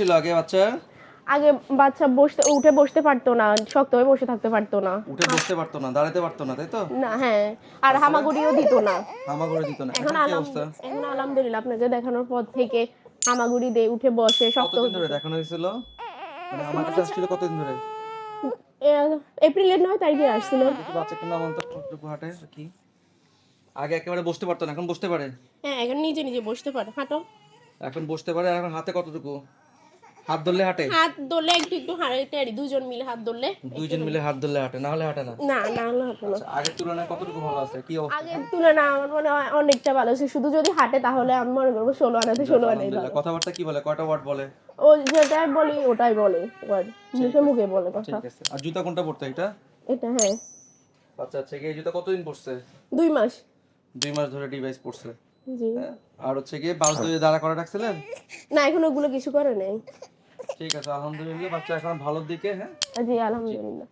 ছিল আগে বাচ্চা? আগে বাচ্চা বসতে উঠে বসতে পারতো না শক্ত হয়ে বসে থাকতে পারতো না। উঠে বসতে পারতো না দাঁড়াতে পারতো না তাই তো? না হ্যাঁ আর হামাগুড়িও দিত না। হামাগুড়ি দিত না এখন এখন আলহামদুলিল্লাহ আপনাকে দেখানোর পর থেকে হামাগুড়ি দিয়ে উঠে বসে শক্ত কতদিন ধরে দেখানো হয়েছিল? মানে আমার কাছে আসছিল কতদিন ধরে? এপ্রিলের নয় তারিখে আসছিল। বাচ্চা একটু নাম অন্তর টুকটুকু হাঁটে কি। আগে একেবারে বসতে পারতো না এখন বসতে পারে? হ্যাঁ এখন নিজে নিজে বসতে পারে হাঁটো। এখন বসতে পারে এখন হাতে কতটুকু? হাত ধরলে হাঁটে? হাত ধরলে একটু একটু দুজন মিলে হাত ধরলে। দুইজন মিলে হাত ধরলে হাঁটে না হলে হাঁটে না? না না হলে হাঁটো না। আচ্ছা, আগের তুলনায় কতটুকু ভালো আছে? কি অবস্থা? আগের তুলনায় আমার মনে হয় অনেকটা ভালো আছে। শুধু যদি হাঁটে তাহলে আমি মনে করব ষোলো আনাতে ষোলো আনাই ভালো। কথাবার্তা কি বলে? কয়টা ওয়ার্ড বলে? ও যেটাই বলি ওটাই বলে ওয়ার্ড। মুখে মুখে বলে কথা। ঠিক আছে। আর জুতা কোনটা পড়তে এটা? এটা হ্যাঁ। আচ্ছা আচ্ছা এই জুতা কতদিন পড়ছে দুই মাস। দুই মাস ধরে ডিভাইস পড়ছে জি। হ্যাঁ, আর হচ্ছে গিয়ে বাস দিয়ে দাঁড়া করা রাখছিলেন? না এখন ওগুলো কিছু করে নেই। ঠিক আছে আলহামদুলিল্লাহ বাচ্চা এখন ভালোর দিকে হ্যাঁ? জি আলহামদুলিল্লাহ।